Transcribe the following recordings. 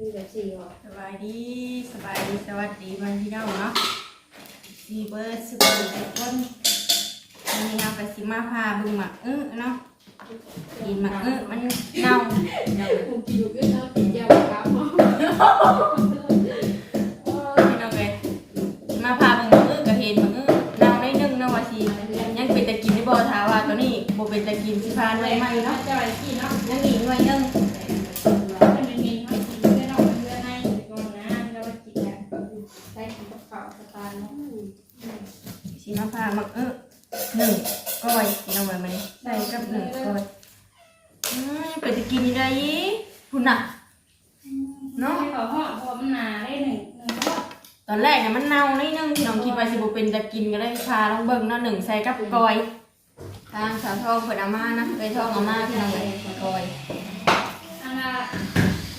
มีแบบสี่หรอสบายดีสบายดีสวัสดีวันพี่น้องเนาะสีเบิร์ดสวัสดีทุกคนวันนี้เราไปสิมาพาเบึงหมักอื้อเนาะกินหมักอื้อมันเน่าเน่ากูกินอยู่ก็เอากินยาครับพี่น้องเลยมาพาเบึงหมักอื้อก็เห็นหมักอื้อเน่าได้นึงเนาะว่าสิยังเป็นตะกินที่บ่ท้าว่าตัวนี้บ่เป็นตะกินสิพานไว้ไหมเนาะจะไปกินเนาะยังอีกหน่วย มาพาหมักอื้อหนึ่งก้อยพี่น้องเลยมันใส่กับหนึ่งก้อยอืมยังเป็นตะกินอยู่ได้อีพุ่นน่ะ เนาะ ขอห่อพอมันหนาได้หนึ่งหนึ่งก็ตอนแรกเนี่ยมันเน่านิดนึงที่น้องคิดว่าสิบเป็นจะกินก็เลยพาลองเบิ่งเนาะหนึ่งใส่กับกอยทางสาวทองเปิดอาม่านะไปทองอาม่าพี่น้องเลยกอยอันละ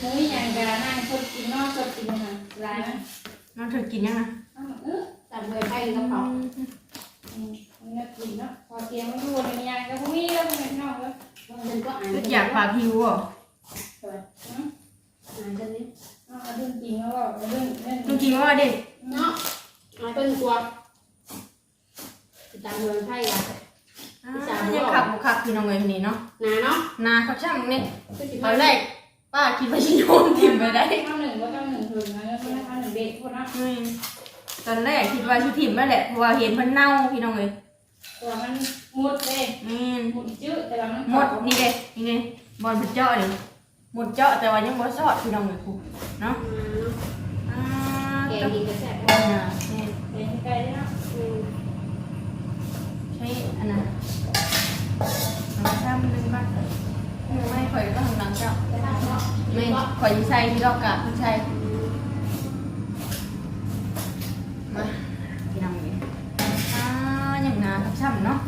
มุ้ยอย่างกะนั่งชดกินนอกชดกินนะลายมันน้องเธอกินยังไงเออแต่เมื่อไทยก็เผาอื มมันก็กินเนาะพอเตรียมมันดูในยังก็พวกนี้แล้วมันนอกแล้วมันก็อ่านก็อยากฝากหิวอะอ่านจะนี้เอาเรื่องจริงแล้วก็เรื่องเรื่องลุงกินว่าเด็กเนาะมาเป็นตัวตามเมืองไทยอะยังขับบุขับพี่น้องเลยคนนี้เนาะนาเนาะนาเขาช่างนี่คือสิตอนแรกป้าคิดว่าชิโยนถิ่มไปได้ข้าวหนึ่งก็ข้าวหนึ่งถึงนะแล้วก็ข้าวหนึ่งเด็กคนนะอืม ตอนแรกคิดว่าชิถิ่มนั่นแหละเพราะว่าเห็นมันเน่าพี่น้องเลยตัวมันมุดเลยนี่มุดจื้อแต่ว่ามันหมดนี่เด็นี่ไงบอลมันเจาะนี่หมดเจาะแต่ว่ายังบ่ซอดพี่น้องเลยครูเนาะอ่าแกต้องกินกระแสอ่านี่เป็นไก่เนาะใช้อันนั้นเอาซ้ำนึงบ้างไม่ข่อยก็ทำหลังเจ้าไปทำเนาะไม่ข่อยใส่ที่ดอกกาคุณใส่มาพี่น้องนี่อ่า อย่างนาทับซ้ำเนาะ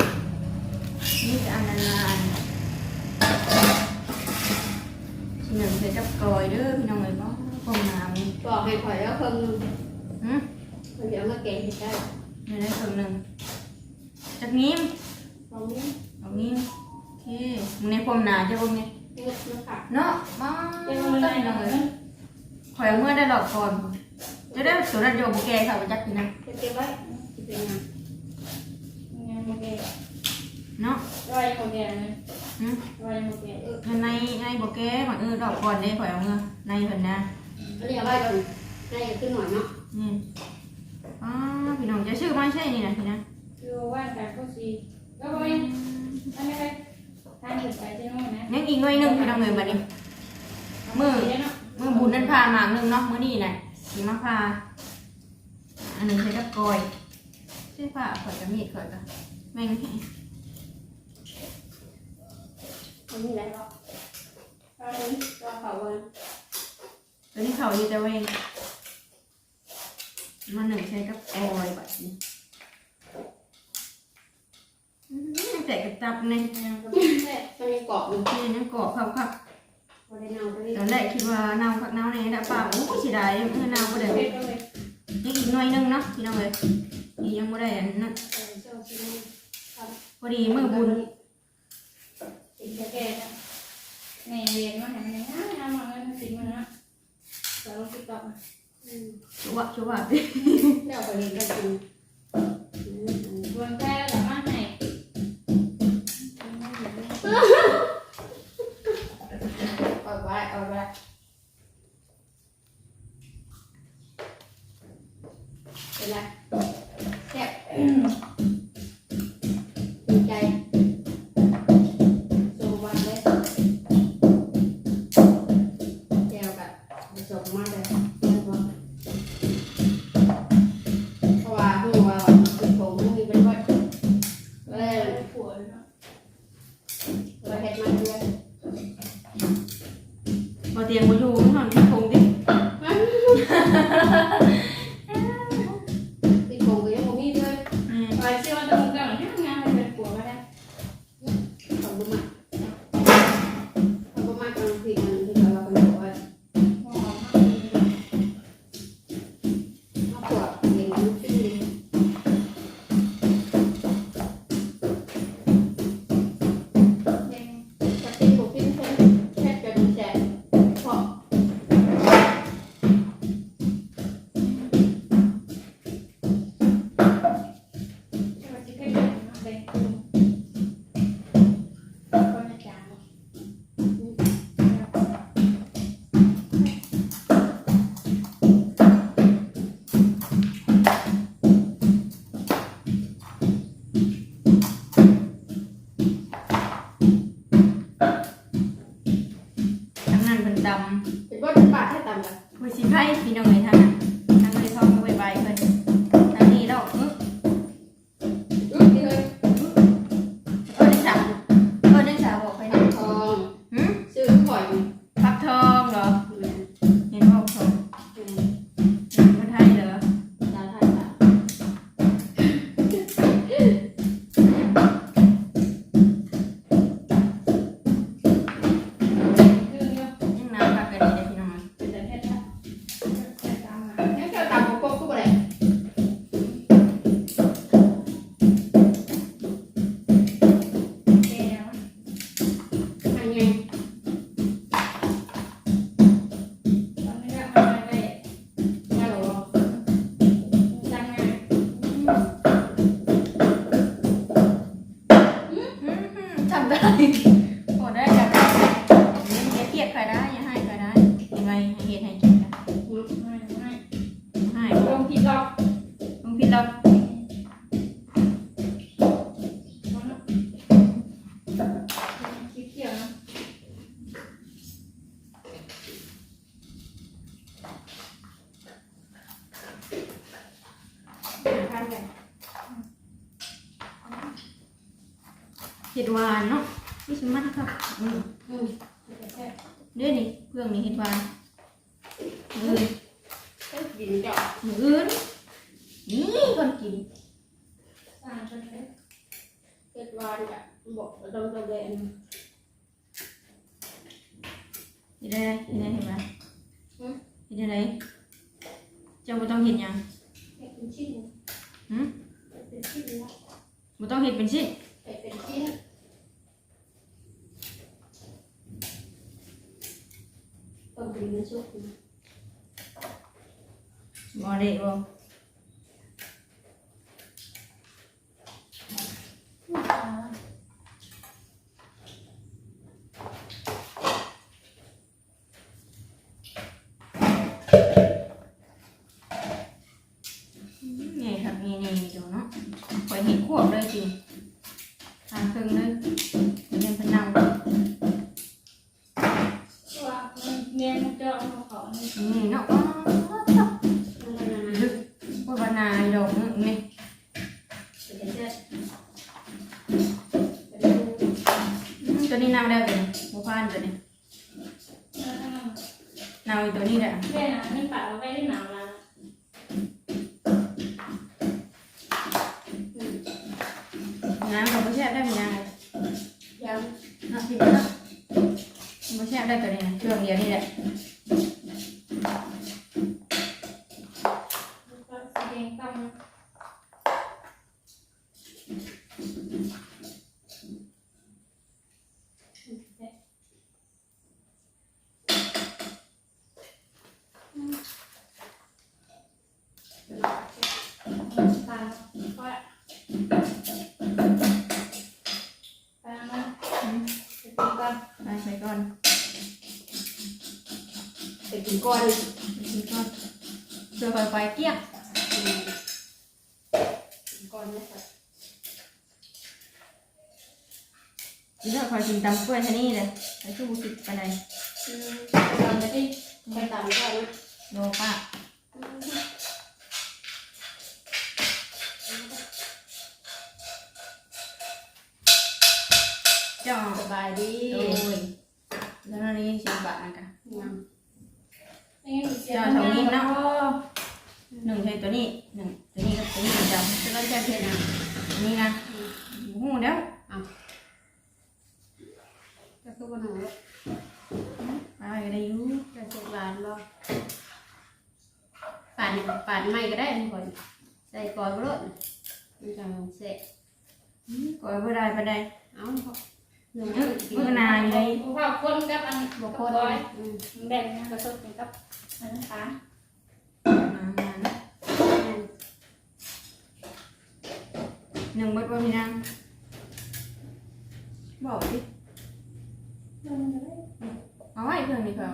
นี่จะอันนั้นอันที่หนึ่งใส่กับกอยเด้อพี่น้องเลยบ่คงน้ำนี่บอกให้ข่อยแล้วเพิ่มหืมเดี๋ยวมาแกงให้ได้ไม่ได้ครึ่งหนึ่งจากนี้ลองนี้ตรงนี้โอเคมึงในความหนาจะบ่ไงเลือดมันขาดเนาะมาเป็นต้มันนได้พี่น้เนาะองเลยข่อยเอาเมื่อได้หลอกก่อนจะได้สุรัตโยบุแกค่ะไปจักพี่นะเก็บไว้เป็นงาน งานโอเคเนาะร้อยโอเคนะหืมร้อยโอเคเออในในบุแกมาเออดอกก่อนได้ข่อยเอาเมื่อในเพิ่นนะอันนี้เอาไว้ก่อนให้ขึ้นหน่อยเนาะนี่อ๋อพี่น้องจะชื่อไม่ใช่นี่นะพี่นะคือว่าแต่ก็สีก็บ่ยังอันนี้ไปทานอยู่ไปที่โน่นนะยังอีกหน่วยหนึงพี่น้องเลยบัดนี้เนาะเมื่อบุญนั้นพาหมากหนึงเนาะมื้อนี้น่ะสีมาพาอันนี้ใช้กับกอยใช่ป่ะข่อยกับมีดข่อยกับ แม่งให้อันนี้อะไรเนาะเอาเลยตัวเขาวันตัวนี้เขาอยู่แต่เวงมาหนึ่งใช้กับกอยบัดนี้อื้อหือแต่กระตับเนี่ยยังก็แค่มันยังเกาะอยู่นี่ยังกรอบครับครับพอได้เน่าไปเลยตอนแรกคิดว่าเน่าพักเน่าในนะป้าโอ้เสียดายเมื่อเน่าก็ได้เด็ดเลยยังอีกหน่อยหนึงเนาะพี่น้องเลยอีกยังไม่ได้อันนั้น เออเจ้าชิ้นนี้ครับพอดีมือบุญกินแก่ๆนะแม่เรียนมาไหนมันงามงามมากเลยสิ่งมันนะแต่เราคิดต่อมาอืมชัวชัวเดี๋ยวไปเรียนกันจริงรวมแค่แต่มาให้เอาไว้เอาไว้เป็นไร bộ đông tàu ghẹ đi đây đây đi đây thì mà đi đây đấy cho một tông thịt nhỉ một tông thịt mình xịt Bỏ để không? อนช่อเดี๋ยวค่อยๆเกี่ยงก่อนนะกินแล้วคอยกินตำกล้วยท่นี่เลยแล้วชูบุกิดไปไหนอืมตอนนี้ไปตามก่อนนะโนป้า หนึ่งเห็ดตัวนี้หนึ่งตัวนี้กับตัวนี้จะจะต้องแจ้งเพศนะอันนี้นะหูแล้วอะจะคือวันไหนปลาอะไรอยู่จะเจ็ดล้านบ่ป่านป่านไม่ก็ได้ทุกคนใส่กอยบรถมันาะเสร็กอยบรได้ไปเด้เอาหนึ่งกินมะนาอยู่เลยข้าคนกับอันบวกคนแบ่งนะกระสุนกับอันนั้นค่ะ À, nhưng bớt bao nhiêu ăn. Bỏ đi. Nó ấy thường thì phải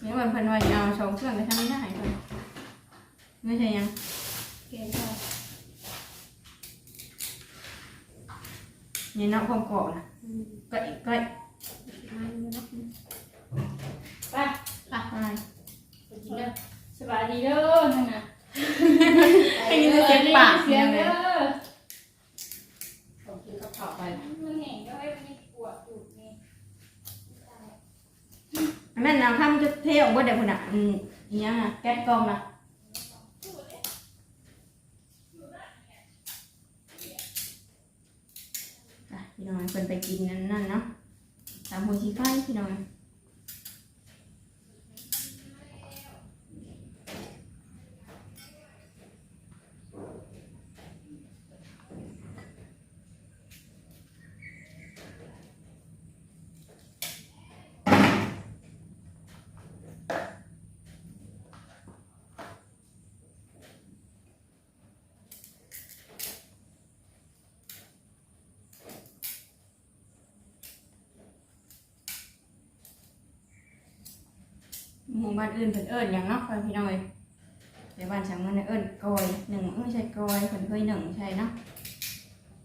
nếu mà phần hoành nào sống thường người ta mới lại thôi ngươi thấy nhá nhìn nó không cổ nè. Cậy cậy. สบายดีเด้อนั่นน่ะให้ยินเสียงปากเสียงเลเด้ยอขอกินกับข้าวไปมันแห้งก็ให้มันปวดอยู่นี่อันนั้นนะทำจะเทออกว่าเดี๋ยวคุณอะอืมอีหยังอะแก๊สกล้องนะอะพี่น้องเพิ่นไปกินนั่นนั่นเนาะตามหัวชีไฟพี่น้อง หมู่บ้านอื่นเพิ่นเอิ้นหยังเนาะพ่อพี่น้องเอ้ยแต่บ้านฉันมันเอิ้นกอยหนึ่งไม่ใช่กอยเพิ่นเคยหนึ่งใช่เนาะ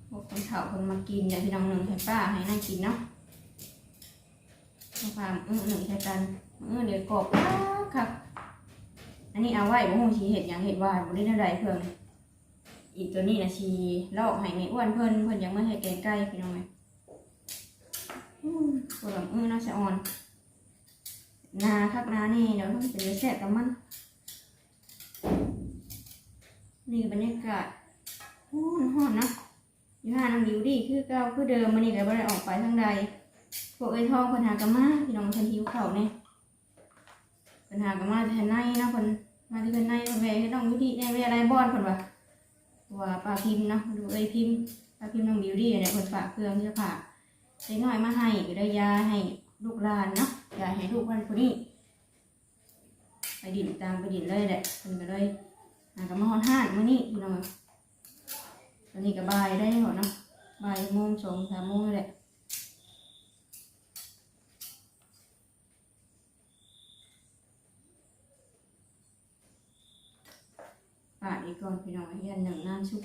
พวกคนเฒ่าเพิ่นมากินอย่าพี่น้องหนึ่งให้ป้าให้นั่งกินเนาะความอื้อหนึ่งใช่กันอื้อเดี๋ยวกบครับ อันนี้เอาไว้บ่ฮู้สิเฮ็ดหยังเฮ็ดว่าบ่ได้แนวใดเพิ่นอีกตัวนี้นะสิลอกให้แม่อ้วนเพิ่นเพิ่นยังไม่ให้แกงไก่พี่น้องเอ้ยอือปวดหลังอื้อน่าจะอ่อน นาคักนานี่เดี๋ยวต้องจะแซ่บกับมัน นี่บรรยากาศโอ้หอนนะอยู่ห้าน้ำดิวดีคือเก่าคือเดิมมันนี่ก็บ่ได้ออกไปทางใดพวกไอ้ทองเพิ่นหากนมาพี่น้องเพิ่นหิวข้าเนี่ยเพิ่นหากนมาแทนในนะเพิ่นมาที่เพิ่นในเพิ่นแม่ให้น้องอยู่ดีในเวลาไรบอนเพิ่นว่าว่าป้าพิมพ์เนาะดูเอ้พิมพ์ป้าพิมพ์น้องดิวดีเนี่ยเพิ่นฝากเครื่องที่จะฝากใส่น้อยมาให้ก็ได้ยาให้ลูกหลานเนาะ อยากให้ลูกมันคนนี้ไปดินตามไปดินเลยแหละคนก็เลยหากับมาฮอนห้านมื้อนี้พี่น้องตอนนี้ก็บ่ายได้หรอเนาะบ่ายโมงสองสามโมงนี่แหละปาดอีกก่อนพี่น้องเฮียนหนึ่งน้ำชุบ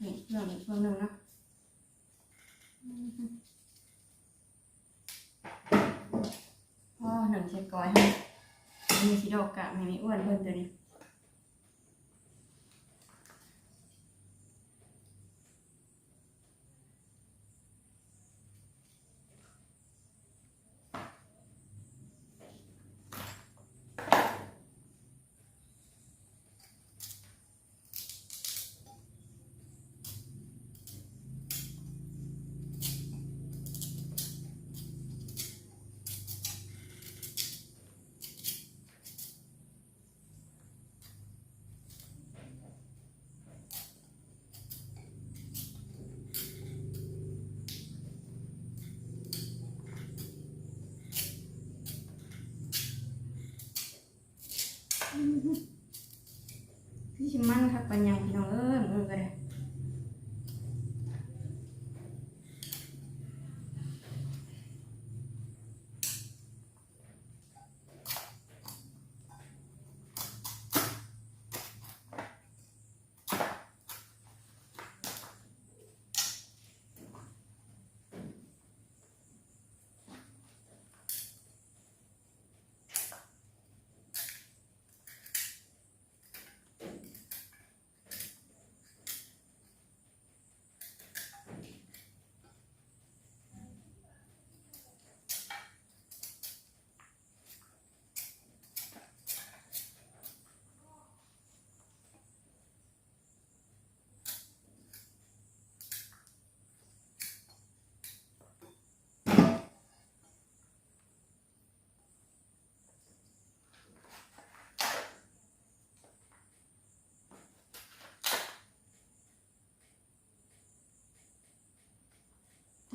นี่เรื่องอีกเรื่องหนึ่งเนาะ พ่อหนึ่ง เช็ดก้อยให้มีชิโดกะไม่มีอ้วนเพิ่มตัวนี้ ชิมันครับปัญญาพี่น้องเอ้ยมือก็ได้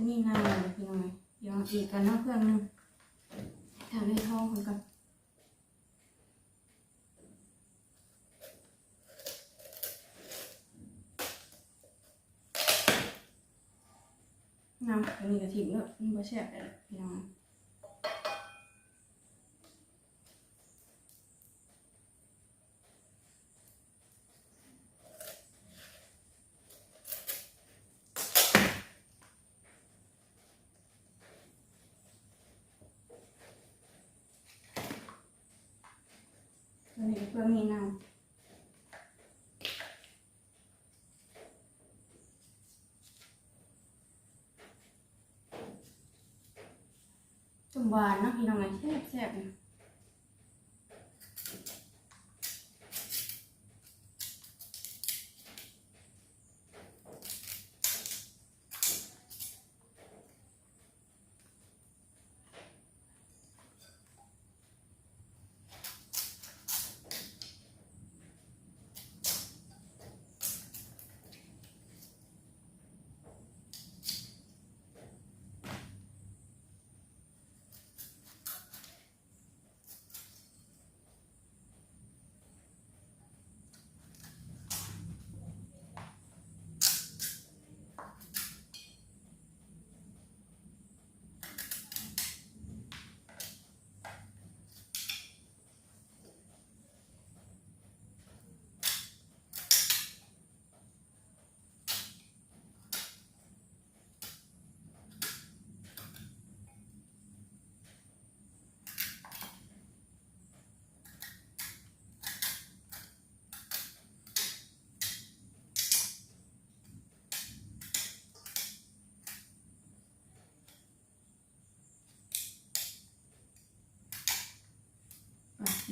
ตัวนี้นานเลยพี่น้อยเดี๋ยวอีกกันเนาะเครื่องนึงทำให้ท้องคนก่อนน้ำตัวนี้กระถิ่นเนอะมันบ่แช่บเลยพี่น้อง เพื่อมีเนาจุ่ม หวานเนาะพี่น้องไงแซ่บแซ่บๆ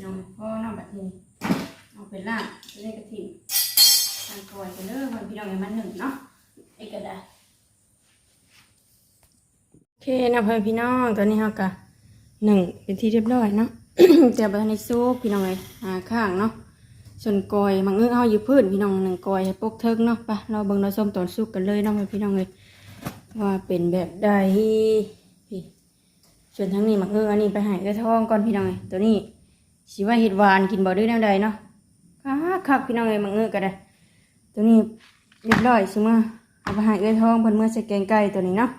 น้องพ่อน้องบัดนี้เอาไปล่างจะได้กระถิ่นทางกอยกันเด้อมันพี่น้องอย่างมันหนึ่งเนาะไอ้กระดาษโอเคนะเพื่อนพี่น้องตอนนี้เรากะหนึ่งเป็นที่เรียบร้อยเนาะแต่บัดนี้ซุปพี่น้องเลยหาข้างเนาะส่วนกอยมังเอื้อเอาอยู่พื้นพี่น้องหนึ่งกอยให้ปกเทิงเนาะไปเราเบิ่งเราส้มตอนซุปกันเลยเนาะเพื่อนพี่น้องเลยว่าเป็นแบบใดพี่ส่วนทั้งนี้มักเอื้ออันนี้ไปหายกระทองก่อนพี่น้องเลยตัวนี้ สิว่าเห็ดหวานกินบ่ได้แนวใดเนาะคักคักพี่น้องเอ้ยมังเอื้อก็ได้ตัวนี้เรียบร้อยสิมาเอาไปใหาเอื้อทองเพิ่นเมื่อใส่แกงไก่ตัวนี้เนาะ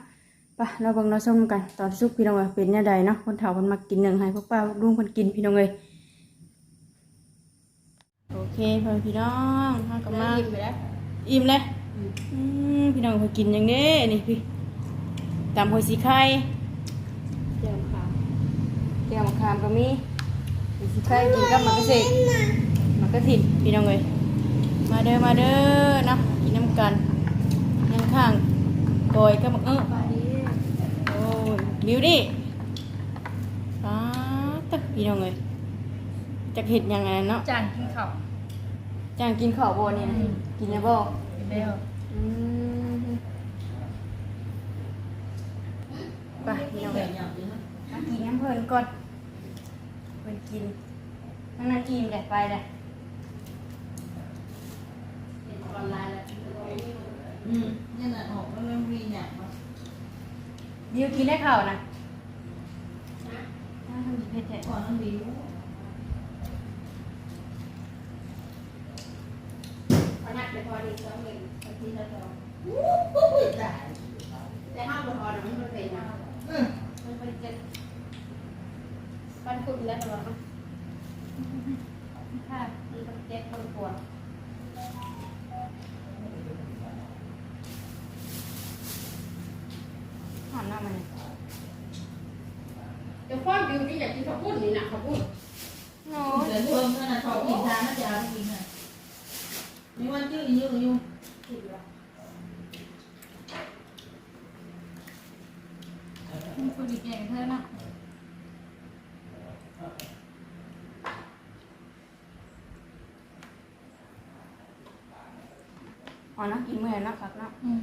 ไปเราเบิ่งเราส้มกันตอนสุกพี่น้องเอ้ยเป็นแนวใดเนาะคนเฒ่าเพิ่นมักกินหนึ่งให้พวกป้าพวกลุงเพิ่นกินพี่น้องเอ้ยโอเคพ่อพี่น้องเฮาก็มาอิ่มไปแล้วอิ่มเลยอืมพี่น้องเพิ่นกินหยังเด้นี่พี่ตำหัวสีไข่เจียวขาวแก้วมะขามก็มีหัว สีไข่กินกับหมากกระเสกมันก็ถิ่นพี่น้องเลยมาเด้อมาเด้อเนาะกินน้ำกันยังข้างโกอยก็มาเออไปดิโอ้ยบิวดี้ป้าตึกพี่น้องเลยจะเห็ดยังไงเนาะจานกินข้าวจ้างกินข้าวบ่เนี่ยนะกินยังบ่กินแล้วอืมไปพี่น้องเลยมากินน้ำเพลินก่อน เพลินกินนั่งนั่งกินเลยไปเลยเป็นออนไลน์แล้วอืมนี่แหละออกแล้วมันมีเนี่ยมาบิวกินได้ข้าวนะน่าทำเผ็ดแท้ก่อนมันมีพนักไปพอดีสองเงินอาทิตย์ละสองปุ๊บตายแต่ห้ามบ่พอนะมันบ่เป็นนะอืมมันเป็น เจ็ดปันคุณแล้วเหรอค่ะมันเป็นเจ็ดคนปวดหอมหน้ามันเดี๋ยวพ่อบิวนี่อยากกินข้าวปุ้นนี่นะข้าวปุ้นโน้เดี๋ยวเพิ่มนั่นนะเขากินทานน่าจะเอาไปกินน่ะมีวันชื่ออีกอยู่อยู่ กินแล้ว คนดีแก่เธอเนาะ อ๋อนะกินเมื่อไหร่นะคักเนาะ อืม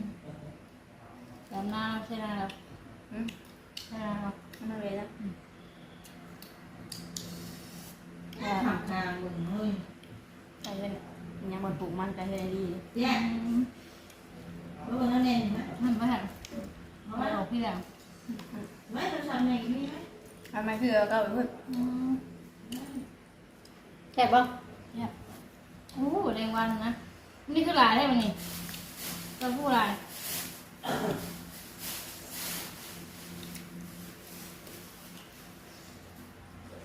จำหน้าใช่ไหมครับ อืม ใช่ไหมครับ มันอะไรนะ หักทางมึงเฮ้ย ใส่เลยมันยังบนปลูกมันใส่เลย ดีเลยแย่แล้ววันนั้นเองนะมันไม่หันเอาไม่ไว้ออกพี่แล้วไว้เราทำไงกันนี่ไหมทำไมคือเอาก็ไปพูดอืมแซ่บป่ะเนี่ยโอ้โหแรงวันนะ นี่คือหลายได้ไหมนี่เราพูดหลาย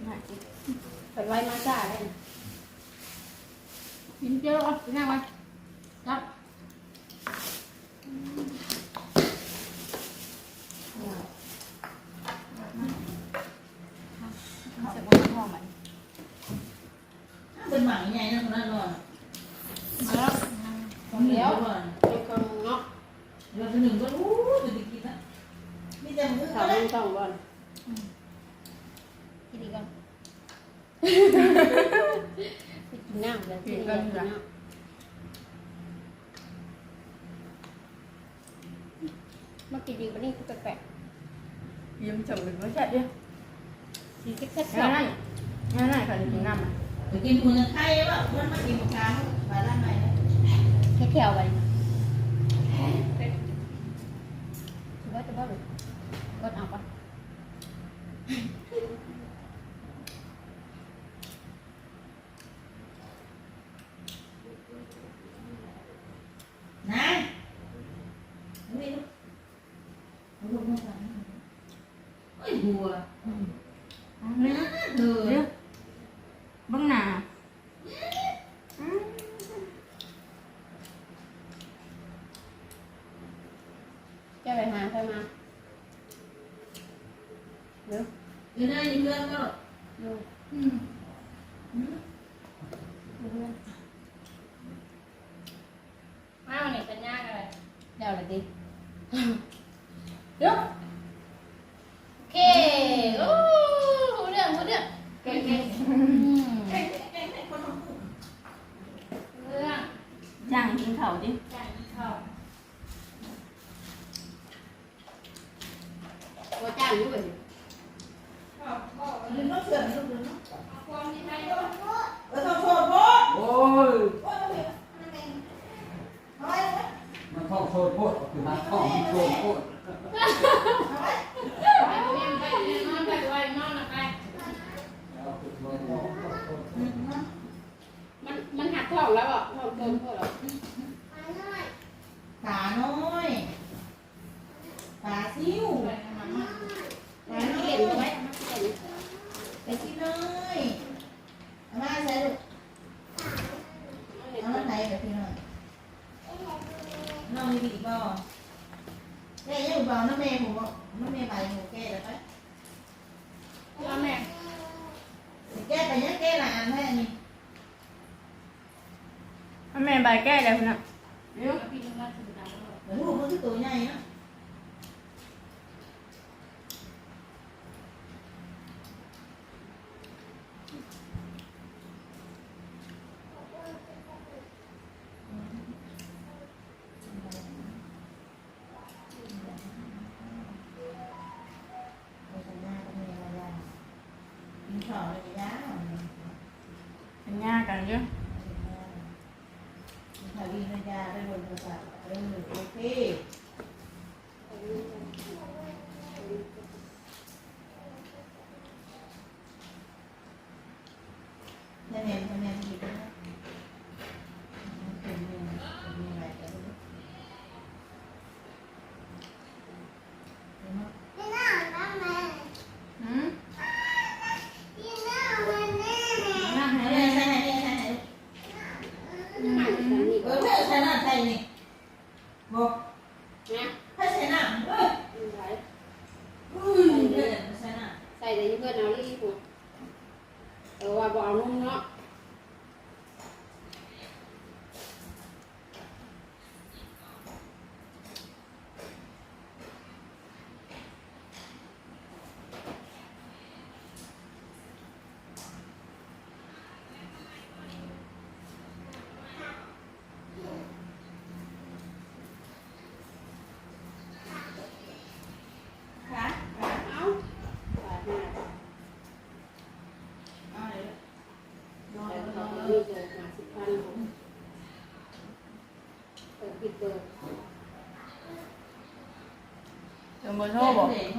น่ากินเปิดไว้มาจ้าได้กินเยอะอะกินยังไงจั หนึ่งก็รู้อยู่ดีกินนะมีแต่มือเขาก็ได้ต้องว่ากินอีกก่อนกินน้ำเลยกินน้ำมากินดีกว่านี่คือแปลกยิ้มจมูกไม่ใช่ดิๆกินแค่ๆสองง่ายๆง่ายๆค่ะกินน้ำอะไปกินมือไทยว่าเพื่นมากินมะขามมาด้านในนะแค่แถวไป cái đó được con học á này đi không không không ôi bùa ừ. à. มันท่องโชว์โอโอ้ยมันท่องโชดโพดคือมันท่องโชดพดอาไว้มันหักท้องแล้วอะ แม่นใบแก้แล้วคุณน่ะเดี๋ยว Đúng rồi, con thích tối nhai á. 我